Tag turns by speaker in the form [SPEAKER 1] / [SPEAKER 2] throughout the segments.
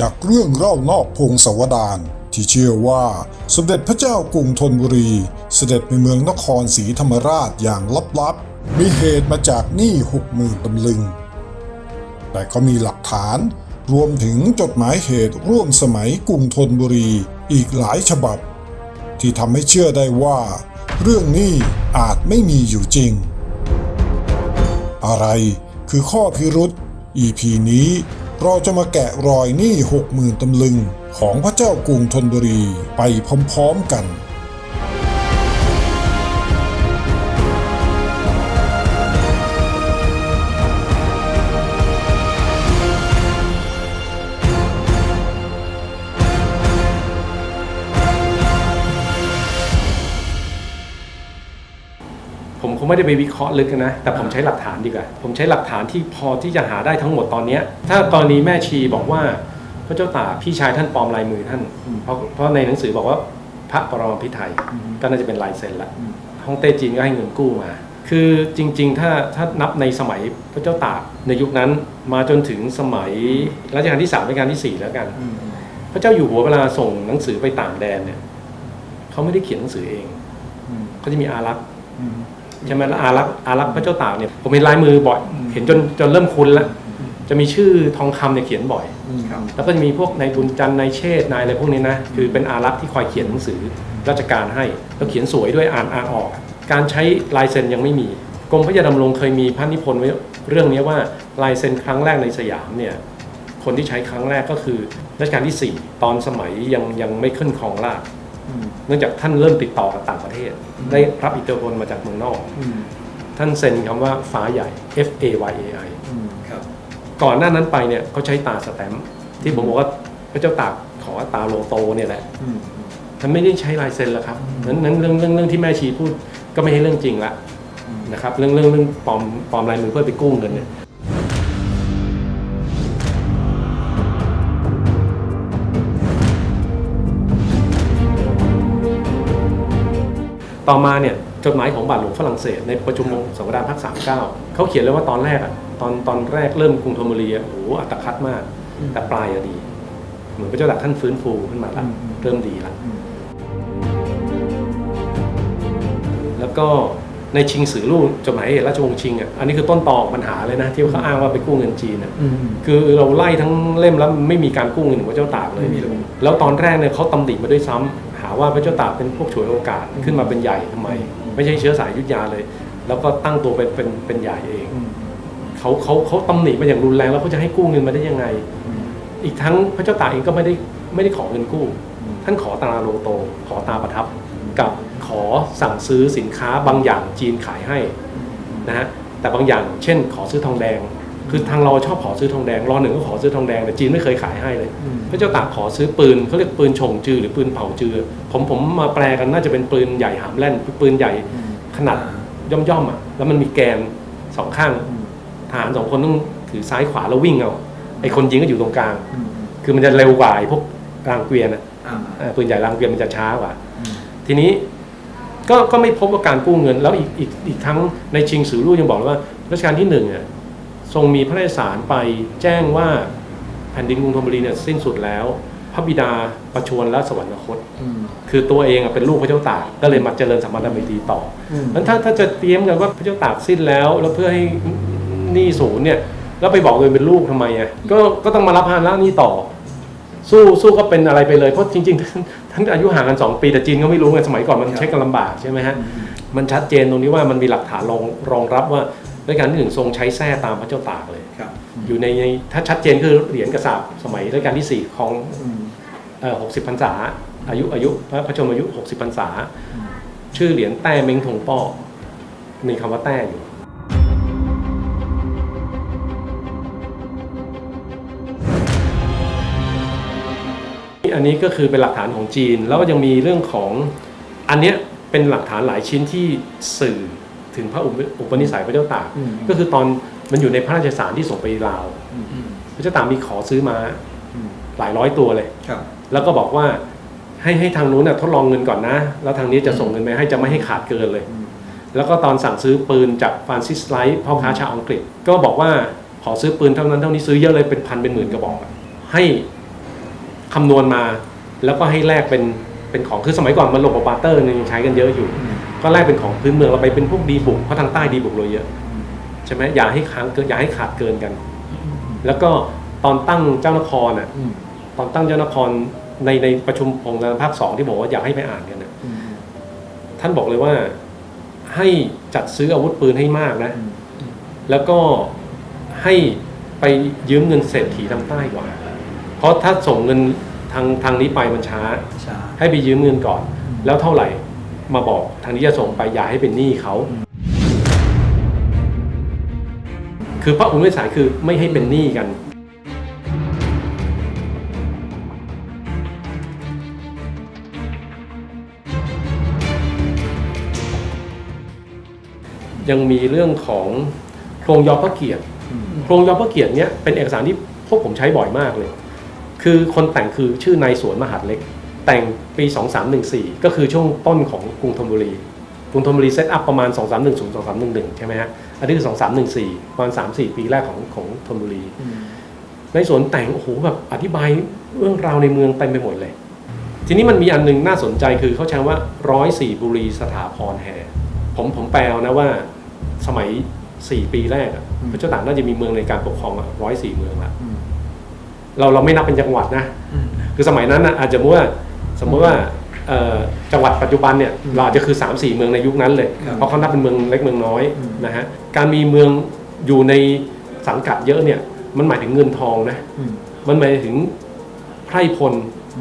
[SPEAKER 1] จากเรื่องเล่านอกพงศาวดารที่เชื่อว่าสมเด็จพระเจ้ากรุงธนบุรี เสด็จในเมืองนครศรีธรรมราชอย่างลับๆ มีเหตุมาจากหนี้หกหมื่นตำลึง แต่ก็มีหลักฐานรวมถึงจดหมายเหตุร่วมสมัยกรุงธนบุรีอีกหลายฉบับ ที่ทำให้เชื่อได้ว่า เรื่องนี้อาจไม่มีอยู่จริง อะไรคือข้อพิรุษ EP นี้ เราจะมาแกะรอยหนี้หกหมื่นตำลึงของพระเจ้ากรุงธนบุรีไปพร้อมๆกัน
[SPEAKER 2] ไม่ได้ไปวิเคราะห์ลึกนะ แต่ผมใช้หลักฐานดีกว่า ผมใช้หลักฐานที่พอที่จะหาได้ทั้งหมดตอนเนี้ยถ้ากรณีแม่ชีบอกว่า พระเจ้าตากพี่ชายท่านปลอมลายมือท่าน เพราะเพราะในหนังสือบอกว่าพระปรมาภิไธยก็น่าจะเป็นลายเซ็นละฮ่องเต้จีนก็ให้เงินกู้มา คือจริง ๆ ถ้าถ้านับในสมัยพระเจ้าตากในยุคนั้นมาจนถึงสมัยรัชกาลที่สามรัชกาลที่สี่แล้วกัน พระเจ้าอยู่หัวเวลาส่งหนังสือไปต่างแดนเนี่ยเขาไม่ได้เขียนหนังสือเองเขาจะมีอารักษ์ ใช่ไหมแล้วอารักษ์อารักษ์พระเจ้าตากเนี่ยผมเห็นลายมือบ่อยเห็นจนจนเริ่มคุ้นแล้วจะมีชื่อทองคำเนี่ยเขียนบ่อย
[SPEAKER 3] ครับ
[SPEAKER 2] แล้วก็จะมีพวกนายบุญจันทร์นายเชษฐ์นายอะไรพวกนี้นะคือเป็นอารักษ์ที่คอยเขียนหนังสือราชการให้แล้วเขียนสวยด้วยอ่านอ่านออก การใช้ลายเซ็นยังไม่มีกรมพระยาดำรงเคยมีพระนิพนธ์ไว้เรื่องนี้ว่าลายเซ็นครั้งแรกในสยามเนี่ยคนที่ใช้ครั้งแรกก็คือรัชกาลที่ 4 ตอนสมัยยังยังไม่ขึ้นครองราชย์ เนื่องจากท่านเริ่มติดต่อกับต่างประเทศ ได้รับอิทธิพลมาจากเมืองนอก ท่านเซ็นคำว่าฟ้าใหญ่ F A Y A I
[SPEAKER 3] ครับ
[SPEAKER 2] ก่อนหน้านั้นไปเนี่ยเขาใช้ตาสแตมป์ที่ผมบอกว่าพระเจ้าตากขอตาโลโตเนี่ยแหละท่านไม่ได้ใช้ลายเซ็นแล้วครับนั้นนั้นเรื่องเรื่องเรื่องที่แม่ชีพูดก็ไม่ใช่เรื่องจริงละนะครับ เรื่องเรื่องเรื่องปลอมปลอมลายมือเพื่อไปกู้เงินเนี่ย ต่อมาเนี่ยจดหมายของบาทหลวงฝรั่งเศส ในประชุมวงสังวดานภาคสามเก้าเขาเขียนเลยว่าตอนแรกอะตอนตอนแรกเริ่มกรุงธนบุรีอะโอ้โหอัตคัดมาก แต่ปลายอะดี เหมือนพระเจ้าตากท่านฟื้นฟูขึ้นมาละ
[SPEAKER 3] อืมอืม
[SPEAKER 2] เริ่มดีละแล้วก็ในชิงสือลู่จดหมายเหตุราชวงศ์ชิงอะอันนี้คือต้นตอของปัญหาเลยนะ ที่เขาอ้างว่าไปกู้เงินจีนอะคือเราไล่ทั้งเล่มแล้วไม่มีการกู้เงินของพระเจ้าตากเลย
[SPEAKER 3] ไม่มีเลย
[SPEAKER 2] แล้วตอนแรกเนี่ยเขาตำหนิมาด้วยซ้ำหา ว่าพระเจ้าตากเป็นพวกฉวยโอกาสขึ้นมาเป็นใหญ่ทำไม ไม่ใช่เชื้อสายอยุทธยาเลย แล้วก็ตั้งตัวเป็นเป็นเป็นใหญ่เองเขาเขาเขาตำหนิมาอย่างรุนแรงแล้วเขาจะให้กู้เงินมาได้ยังไง อีกทั้งพระเจ้าตากเองก็ไม่ได้ไม่ได้ขอเงินกู้ ท่านขอตาโลโต ขอตาประทับ กับขอสั่งซื้อสินค้าบางอย่างจีนขายให้นะฮะแต่บางอย่าง เช่น ขอซื้อทองแดง คือทางเราชอบขอซื้อทองแดงรอหนึ่งก็ขอซื้อทองแดงแต่จีนไม่เคยขายให้เลยพระเจ้าตากขอซื้อปืนเขาเรียกปืนฉงจือหรือปืนเผาจือ ผมผมมาแปลกันน่าจะเป็นปืนใหญ่หามแล่นปืนใหญ่ขนาดย่อมๆอะแล้วมันมีแกนสองข้างทหารสองคนต้องถือซ้ายขวาแล้ววิ่งเอาไอ้คนยิงก็อยู่ตรงกลาง คือมันจะเร็วกว่าไอ้พวกรางเกวียนอะ
[SPEAKER 3] อ่า
[SPEAKER 2] เอ่อปืนใหญ่รางเกวียนมันจะช้ากว่า ทีนี้ก็ก็ไม่พบว่าการกู้เงิน แล้วอีกอีกอีกทั้งในชิงสือรู่ยังบอกเลยว่ารัชกาลที่หนึ่งอะ ทรงมีพระราชสารไปแจ้งว่าแผ่นดินกรุงธนบุรีเนี่ยสิ้นสุดแล้ว พระบิดาประชวรและสวรรคต คือตัวเองอะเป็นลูกพระเจ้าตากก็เลยมาเจริญสัมพันธไมตรีต่ออนั้นถ้าถ้าจะเตรียมกันว่าพระเจ้าตากสิ้นแล้ว แล้วเพื่อให้หนี้ศูนย์เนี่ยแล้วไปบอกตัวเองเป็นลูกทำไมอะก็ก็ต้องมารับภาระหนี้ต่อ สู้สู้ก็เป็นอะไรไปเลยเพราะจริงๆท่านท่านอายุห่างกัน2ปีแต่จีนก็ไม่รู้ไงสมัยก่อนมันเช็คกันลำบากใช่ไหมฮะมันชัดเจนตรงนี้ว่ามันมีหลักฐานรองรองรับว่า รัชกาลที่หนึ่งทรงใช้แท้ตามพระเจ้าตากเลย
[SPEAKER 3] ครับ
[SPEAKER 2] อยู่ในในถ้าชัดเจนคือเหรียญกระสาบสมัยรัชกาลที่สี่ของเอ่อ60พรรษา อายุอายุพระพระชนมอายุ60พรรษา ชื่อเหรียญแต้เม้งทงป้อมีคำว่าแต้อยู่อันนี้ก็คือเป็นหลักฐานของจีน แล้วก็ยังมีเรื่องของอันเนี้ยเป็นหลักฐานหลายชิ้นที่สื่อ ถึงพระอุปอุปนิสัยพระเจ้าตาก
[SPEAKER 3] อืม
[SPEAKER 2] ก็คือตอนมันอยู่ในพระราชสารที่ส่งไปลาวพระเจ้าตากมีขอซื้อมาหลายร้อยตัวเลย
[SPEAKER 3] ครับ
[SPEAKER 2] แล้วก็บอกว่าให้ให้ทางนู้นน่ะทดลองเงินก่อนนะ แล้วทางนี้จะส่งเงินไปให้จะไม่ให้ขาดเกินเลย แล้วก็ตอนสั่งซื้อปืนจากฟรานซิสไลท์พ่อค้าชาวอังกฤษ ก็บอกว่าขอซื้อปืนเท่านั้นเท่านี้ซื้อเยอะเลยเป็นพันเป็นหมื่นกระบอกอะให้คำนวณมาแล้วก็ให้แลกเป็นเป็นของคือสมัยก่อนมันโลโกปาเตอร์ยังใช้กันเยอะอยู่ ก็แลกเป็นของพื้นเมืองเราไปเป็นพวกดีบุกเพราะทางใต้ดีบุกเราเยอะใช่ไหมอย่าให้ค้างเกินอย่าให้ขาดเกินกัน แล้วก็ตอนตั้งเจ้านครอะตอนตั้งเจ้านครในในประชุมองค์การภาคสองที่บอกว่าอยากให้ไปอ่านกันนะท่านบอกเลยว่าให้จัดซื้ออาวุธปืนให้มากนะ แล้วก็ให้ไปยืมเงินเศรษฐีทางใต้ก่อน เพราะถ้าส่งเงินทางทางนี้ไปมันช้า
[SPEAKER 3] ช้า
[SPEAKER 2] ให้ไปยืมเงินก่อน แล้วเท่าไหร่ มาบอกทางนี้จะส่งไปอย่าให้เป็นหนี้เขา คือพระอุปนิสัยคือไม่ให้เป็นหนี้กัน ยังมีเรื่องของโครงยอพระเกียรติโครงยอพระเกียรติเนี้ยเป็นเอกสารที่พวกผมใช้บ่อยมากเลย คือคนแต่งคือชื่อนายสวนมหาดเล็ก แต่งปี 2314 ก็คือช่วงต้นของกรุงธนบุรี กรุงธนบุรีเซตอัพประมาณ 2310 2311 ใช่ไหมฮะ อันนี้คือ 2314 ประมาณ 3-4 ปีแรกของของธนบุรี ในสวนแต่ง โอ้โหแบบอธิบายเรื่องราวในเมืองเต็มไปหมดเลย ทีนี้มันมีอันหนึงน่าสนใจคือเขาใช้ว่าร้อยสี่บุรีสถาพรแห่ผมผมแปลเอานะว่าสมัย4ปีแรกอะพระเจ้าตากน่าจะมีเมืองในการปกครองร้อยสี่เมืองละเราเราไม่นับเป็นจังหวัดนะ คือสมัยนั้นนะอาจจะมติว่า สมมติว่าเอ่อจังหวัดปัจจุบันเนี่ยเราอาจจะคือ 3 4 เมืองในยุคนั้นเลย
[SPEAKER 3] ครับ
[SPEAKER 2] เพราะเขานับเป็นเมืองเล็กเมืองน้อย
[SPEAKER 3] อืม
[SPEAKER 2] นะฮะการมีเมืองอยู่ในสังกัดเยอะเนี่ยมันหมายถึงเงินทองนะมันหมายถึงไพร่พล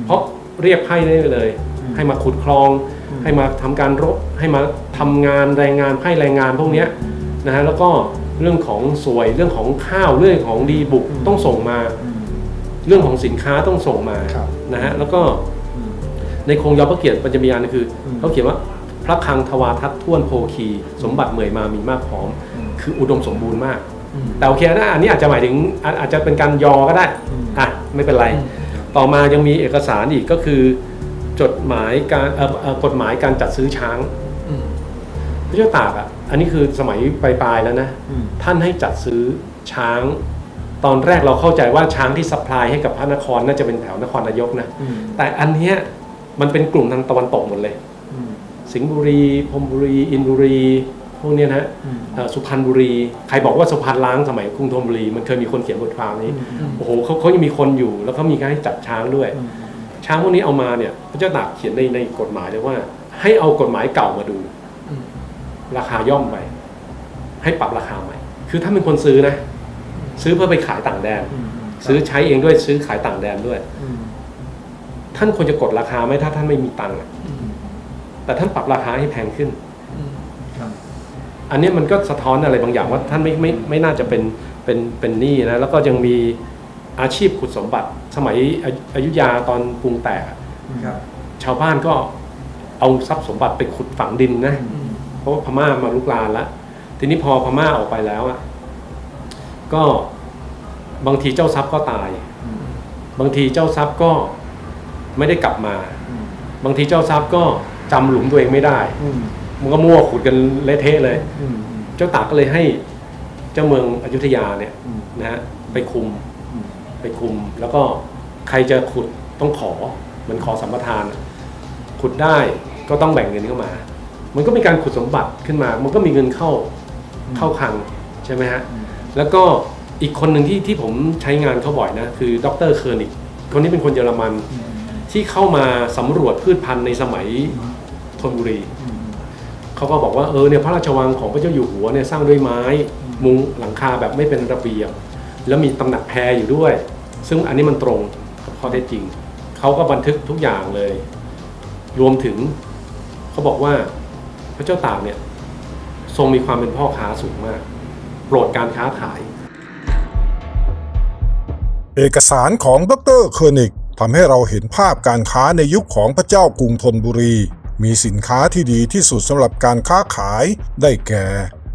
[SPEAKER 2] เพราะเรียกไพร่ได้เลยให้มาขุดคลองให้มาทำการรบให้มาทำงานแรงงานไพร่แรงงานพวกเนี้ยนะฮะแล้วก็เรื่องของสวยเรื่องของข้าวเรื่องของดีบุกต้องส่งมาเรื่องของสินค้าต้องส่งมา
[SPEAKER 3] ครับ
[SPEAKER 2] นะฮะแล้วก็ ในโครงยอพระเกียรติปัญจมียานคืออ
[SPEAKER 3] ม
[SPEAKER 2] เขาเขียนว่าพระคลังทวาทัศน์ท่วนโพคี สมบัติเหมยมามีมากพร้อมคืออุดมสมบูรณ์มาก แต่โอเคนะอันนี้อาจจะหมายถึงอาอาจจะเป็นการยอก็ได้
[SPEAKER 3] อืม
[SPEAKER 2] อะไม่เป็นไร ต่อมายังมีเอกสารอีกก็คือ จดหมายการเอ่อเอ่อกฎหมายการจัดซื้อช้างพระเจ้าตากอะอันนี้คือสมัยปลายๆแล้วนะท่านให้จัดซื้อช้าง ตอนแรกเราเข้าใจว่าช้างที่ซัพพลายให้กับพระนครน่าจะเป็นแถวนครนายกนะ แต่อันเนี้ย มันเป็นกลุ่มทางตะวันตกหมดเลย สิงห์บุรีพรหมบุรี อินบุรี พวกเนี้ยนะฮะเอ่อสุพรรณบุรี ใครบอกว่าสุพรรณล้างสมัยกรุงธนบุรี มันเคยมีคนเขียนบทความนี้ โอ้โหเขาเขายังมีคนอยู่ แล้วก็มีการให้จัดช้างด้วย ช้างพวกนี้เอามาเนี่ย พระเจ้าตากเขียนในในกฎหมายเลยว่า ให้เอากฎหมายเก่ามาดู ราคาย่อมไป ให้ปรับราคาใหม่ คือถ้าเป็นคนซื้อนะ ซื้อเพื่อไปขายต่างแดน ซื้อใช้เองด้วย ซื้อขายต่างแดนด้วย ท่านควรจะกดราคาไหมถ้าท่านไม่มีตังค์อะแต่ท่านปรับราคาให้แพงขึ้น อันนี้มันก็สะท้อนอะไรบางอย่างว่าท่านไม่ไม่ไม่น่าจะเป็นเป็นเป็นหนี้นะแล้วก็ยังมีอาชีพขุดสมบัติ สมัยอยุอยุธยาตอนกรุงแตกอะชาวบ้านก็เอาทรัพย์สมบัติไปขุดฝังดินนะ เพราะว่าพม่ามาลุกลานแล้วทีนี้พอพม่าออกไปแล้วอะก็บางทีเจ้าทรัพย์ก็ตาย บางทีเจ้าทรัพย์ก็ ไม่ได้กลับมา บางทีเจ้าทรัพย์ก็จำหลุมตัวเองไม่ได้ มันก็มั่วขุดกันเละเทะเลย เจ้าตากก็เลยให้เจ้าเมืองอยุธยาเนี่ยนะฮะไปคุมไปคุม แล้วก็ใครจะขุดต้องขอเหมันขอสัมปทานอะขุดได้ก็ต้องแบ่งเงินเข้ามา มันก็มีการขุดสมบัติขึ้นมา มันก็มีเงินเข้าเข้าคลังใช่ไหมฮะแล้วก็อีกคนหนึ่งที่ที่ผมใช้งานเขาบ่อยนะ คือดรเคอร์นิกคนนี้เป็นคนเยอรมัน ที่เข้ามาสำรวจพืชพันธุ์ในสมัยธนบุรี เขาก็บอกว่าเออเนี่ยพระราชวังของพระเจ้าอยู่หัวเนี่ยสร้างด้วยไม้มุงหลังคาแบบไม่เป็นระเบียบ แล้วมีตำหนักแพรอยู่ด้วย ซึ่งอันนี้มันตรงกับข้อเท็จจริง เขาก็บันทึกทุกอย่างเลย รวมถึงเขาบอกว่าพระเจ้าตากเนี่ยทรงมีความเป็นพ่อค้าสูงมาก โปรดการค้าขาย
[SPEAKER 1] เอกสารของดรเคอร์นิก ทำให้เราเห็นภาพการค้าในยุคของพระเจ้ากรุงธนบุรี มีสินค้าที่ดีที่สุดสำหรับการค้าขาย ได้แก่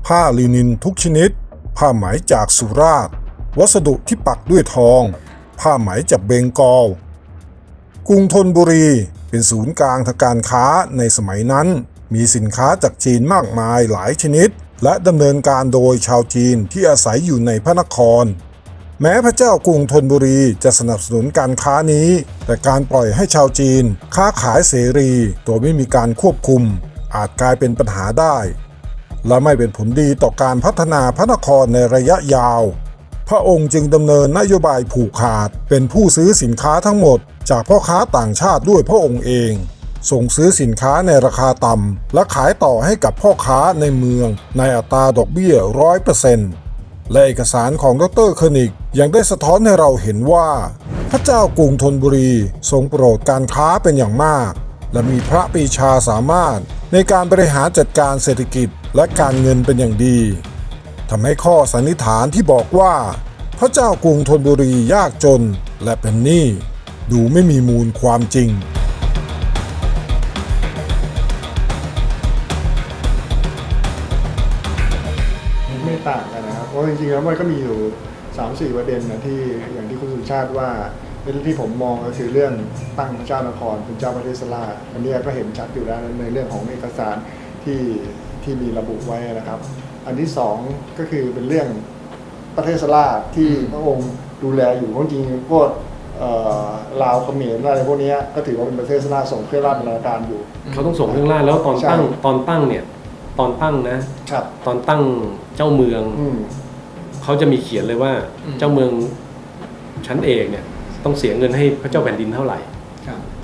[SPEAKER 1] ผ้าลินินทุกชนิด ผ้าไหมจากสุราษฎร์วัสดุที่ปักด้วยทอง ผ้าไหมจากเบงกอล กรุงธนบุรีเป็นศูนย์กลางทางการค้าในสมัยนั้น มีสินค้าจากจีนมากมายหลายชนิด และดำเนินการโดยชาวจีนที่อาศัยอยู่ในพระนคร แม้พระเจ้ากรุงธนบุรีจะสนับสนุนการค้านี้ แต่การปล่อยให้ชาวจีน ค้าขายเสรี โดยไม่มีการควบคุม อาจกลายเป็นปัญหาได้ และไม่เป็นผลดีต่อการพัฒนาพระนครในระยะยาว พระองค์จึงดำเนินนโยบายผูกขาด เป็นผู้ซื้อสินค้าทั้งหมด จากพ่อค้าต่างชาติด้วยพระองค์เอง ส่งซื้อสินค้าในราคาต่ำและขายต่อให้กับพ่อค้าในเมือง ในอัตราดอกเบี้ยร้อยเปอร์เซ็นต์ และเอกสารของดรคนิกยังได้สะท้อนให้เราเห็นว่า พระเจ้ากรุงธนบุรีทรงโปรดการค้าเป็นอย่างมาก และมีพระปีชาสามารถในการบริหารจัดการเศรษฐกิจและการเงินเป็นอย่างดีทำให้ข้อสันนิษฐานที่บอกว่า พระเจ้ากรุงธนบุรียากจนและเป็นหนี้ดูไม่มีมูลความจริง
[SPEAKER 3] จริงๆแล้วมันก็มีอยู่3ามสี่ประเด็นนะที่อย่างที่คุณสุชาติว่าเป็นที่ผมมองก็คือเรื่องตั้งพระเจ้านครเป็นเจ้าประเทศสลาดอันนี้ก็เห็นชัดอยู่แล้วในเรื่องของเอกสารที่ที่มีระบุไว้นะครับ อันที่สองก็คือเป็นเรื่องประเทศสลาดที่พระองค์ดูแลอยู่เพราะจริงๆพวกเอ่อลาวเขมรอะไรพวกเนี้ยก็ถือว่าเป็นประเทศสลาดส่งเครื่องราชบรรณาการอยู่
[SPEAKER 2] เขาต้องส่งเครื่องราชแล้วตอน
[SPEAKER 3] ใช่
[SPEAKER 2] ตั้งตอนตั้งเนี่ยตอนตั้งนะ
[SPEAKER 3] ครับ
[SPEAKER 2] ตอนตั้งเจ้าเมือง
[SPEAKER 3] อืม
[SPEAKER 2] เขาจะมีเขียนเลยว่าเจ้าเมืองชั้นเอกเนี่ยต้องเสียเงินให้พระเจ้าแผ่นดินเท่าไหร่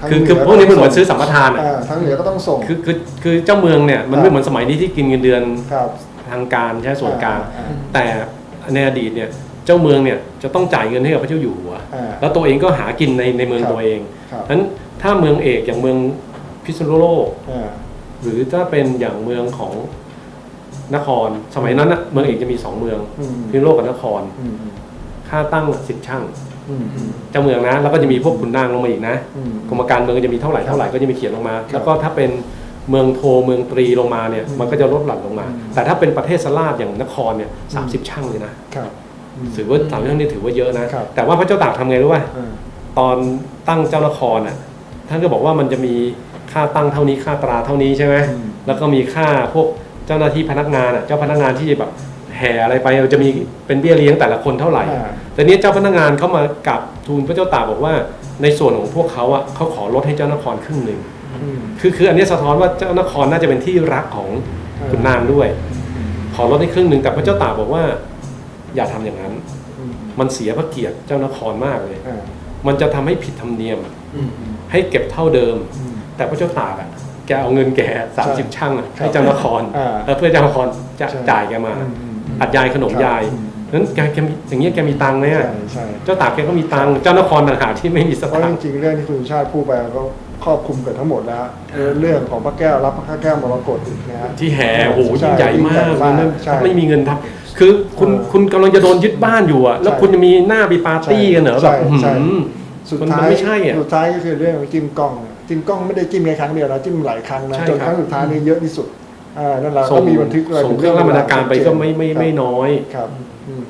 [SPEAKER 3] ทั้ง
[SPEAKER 2] คือคือ
[SPEAKER 3] เห
[SPEAKER 2] พวกนี้มันเหมือนซื้อสัมปทานอะ
[SPEAKER 3] อ่าทั้งเหนือก็ต้องส่ง
[SPEAKER 2] คือคือคือเจ้าเมืองเนี่ยมัน
[SPEAKER 3] ครับ
[SPEAKER 2] ไม่เหมือนสมัยนี้ที่กินเงินเดือน
[SPEAKER 3] ครับ
[SPEAKER 2] ทางการใช้ส่วนกลาง
[SPEAKER 3] อ่า
[SPEAKER 2] แต่ในอดีตเนี่ยเจ้าเมืองเนี่ยจะต้องจ่ายเงินให้กับพระเจ้าอยู่หัว
[SPEAKER 3] อ่า
[SPEAKER 2] แล้วตัวเองก็หากินในในเมือง
[SPEAKER 3] ครับ
[SPEAKER 2] ตัวเอง
[SPEAKER 3] ครับ
[SPEAKER 2] นั้นถ้าเมืองเอกอย่างเมืองพิษณุโลก
[SPEAKER 3] อ่า
[SPEAKER 2] หรือถ้าเป็นอย่างเมืองของ นคร สมัยนั้นนะเมืองเอกจะมีสองเมือง
[SPEAKER 3] อืม
[SPEAKER 2] พิษณุโลกกับนคร
[SPEAKER 3] อืม
[SPEAKER 2] ค่าตั้งสิบช่าง
[SPEAKER 3] อืมอืม
[SPEAKER 2] เจ้าเมืองนะ แล้วก็จะมีพวกขุนนางลงมาอีกนะ
[SPEAKER 3] อืม
[SPEAKER 2] กรมการเมืองก็จะมีเท่าไหร่เท่าไหร่ก็จะมีเขียนลงมา แล้วก็ถ้าเป็นเมืองโทเมืองตรีลงมาเนี่ย
[SPEAKER 3] อืม
[SPEAKER 2] มันก็จะลดหลั่นลงมา
[SPEAKER 3] อืม
[SPEAKER 2] แต่ถ้าเป็นประเทศสลาดอย่างนครเนี่ยสามสิบช่างเลยนะครับ
[SPEAKER 3] อืม
[SPEAKER 2] ถือว่าสามสิบช่างนี่ถือว่าเยอะนะ
[SPEAKER 3] ครับ
[SPEAKER 2] แต่ว่าพระเจ้าตากทำไงรู้ป่ะ
[SPEAKER 3] อ่า
[SPEAKER 2] ตอนตั้งเจ้านครอะท่านก็บอกว่ามันจะมีค่าตั้งเท่านี้ค่าตราเท่านี้ใช่ไหม
[SPEAKER 3] อืม
[SPEAKER 2] แล้วก็มีค่าพวกเจ้าหน้าที่พนักงานอะเจ้าพนักงานที่แบบแห่อะไรไปจะมีเป็นเบี้ยเลี้ยงแต่ละคนเท่าไหร่
[SPEAKER 3] อ่า
[SPEAKER 2] แต่เนี้ยเจ้าพนักงานเขามากับทูลพระเจ้าตากบอกว่า ในส่วนของพวกเขาอะเขาขอลดให้เจ้านครครึ่งหนึ่ง
[SPEAKER 3] อืม
[SPEAKER 2] คือคืออันเนี้ยสะท้อนว่าเจ้านครน่าจะเป็นที่รักของ
[SPEAKER 3] อ่า
[SPEAKER 2] ขุนนางด้วย ขอลดให้ครึ่งหนึ่งแต่พระเจ้าตากบอกว่า อย่าทำอย่างนั้น
[SPEAKER 3] อืม
[SPEAKER 2] มันเสียพระเกียรติเจ้านครมากเลย
[SPEAKER 3] อ่า
[SPEAKER 2] มันจะทำให้ผิดธรรมเนียมอะ
[SPEAKER 3] อืมอืม
[SPEAKER 2] ให้เก็บเท่าเดิม
[SPEAKER 3] อืม
[SPEAKER 2] แต่พระเจ้าตากอะ แกเอาเงินแกสามสิบช่างอะ
[SPEAKER 3] ครับ
[SPEAKER 2] ให้เจ้านคร
[SPEAKER 3] อ่า
[SPEAKER 2] แล้วเพื่อเจ้านครจะ
[SPEAKER 3] ใช่
[SPEAKER 2] จ่ายแกมา
[SPEAKER 3] อืมอืมอืม
[SPEAKER 2] อัดยายขนมยาย
[SPEAKER 3] ครับ
[SPEAKER 2] นั้นแกแกมีอย่างเงี้ยแกมีตังค์ไหม
[SPEAKER 3] ใช่
[SPEAKER 2] อะ
[SPEAKER 3] ใช่
[SPEAKER 2] เจ้าตากแกก็มีตังค์เจ้านครต่างหากที่ไม่มีส
[SPEAKER 3] เพราะ
[SPEAKER 2] ตาง
[SPEAKER 3] จ
[SPEAKER 2] ค์
[SPEAKER 3] ริงๆเรื่องที่คุณสุชาติพูดไปก็ครอบคลุมเกิดทั้งหมดแล้วเรื่องของพระแก้วรับพระแก้วมรกตอีกนะฮะ
[SPEAKER 2] ที่แห่โอ้โห
[SPEAKER 3] ใช่
[SPEAKER 2] ยิ่งใหญ่มาก
[SPEAKER 3] ยิ่งใหญ่มาก
[SPEAKER 2] มัน
[SPEAKER 3] ใช่
[SPEAKER 2] ไม่มีเงินทำคือคุณ
[SPEAKER 3] เออ
[SPEAKER 2] คุณกำลังจะโดนยึดบ้านอยู่อะแล้ว
[SPEAKER 3] ใช่
[SPEAKER 2] คุณจะมีหน้ามีปาร์ตี้กันเหรอ
[SPEAKER 3] ใช่
[SPEAKER 2] แบบอื้อ
[SPEAKER 3] ใช่
[SPEAKER 2] หือ
[SPEAKER 3] สุด
[SPEAKER 2] มัน
[SPEAKER 3] ท้าย
[SPEAKER 2] มันไม่ใช่อะ
[SPEAKER 3] สุดท้ายก็คือเรื่องของจิ้มกล้อง เนี่ยจิ้มกล้องไม่ได้จิ้มแค่ครั้งเดียวนะจิ้มหลายครั้งนะ
[SPEAKER 2] ใช่
[SPEAKER 3] จน
[SPEAKER 2] ครับ
[SPEAKER 3] ครั้งสุดท้ายนี่เยอะที่สุดอ่านั่นแหละ
[SPEAKER 2] ส่
[SPEAKER 3] ก็
[SPEAKER 2] ง
[SPEAKER 3] มีบันทึกะ
[SPEAKER 2] ส่งเครื่องราชบรรณาการไปก็ไม่ไม่
[SPEAKER 3] ครับ
[SPEAKER 2] ไม่น้อย
[SPEAKER 3] ครับอืม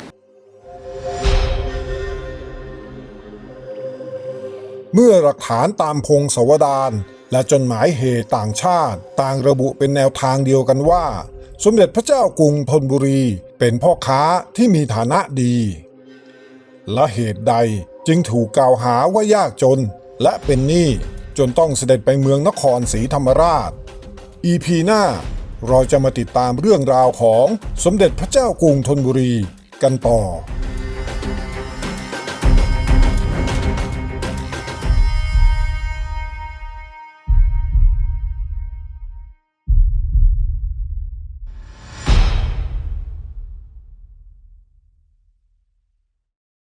[SPEAKER 1] เมื่อหลักฐานตามพงศาวดารและจดหมายเหตุต่างชาติ ต่างระบุเป็นแนวทางเดียวกันว่า สมเด็จพระเจ้ากรุงธนบุรี เป็นพ่อค้าที่มีฐานะดี และเหตุใดจึงถูกกล่าวหาว่ายากจนและเป็นหนี้ จนต้องเสด็จไปเมืองนครศรีธรรมราช EP หน้าเราจะมาติดตามเรื่องราวของสมเด็จพระเจ้ากรุงธนบุรีกันต่อ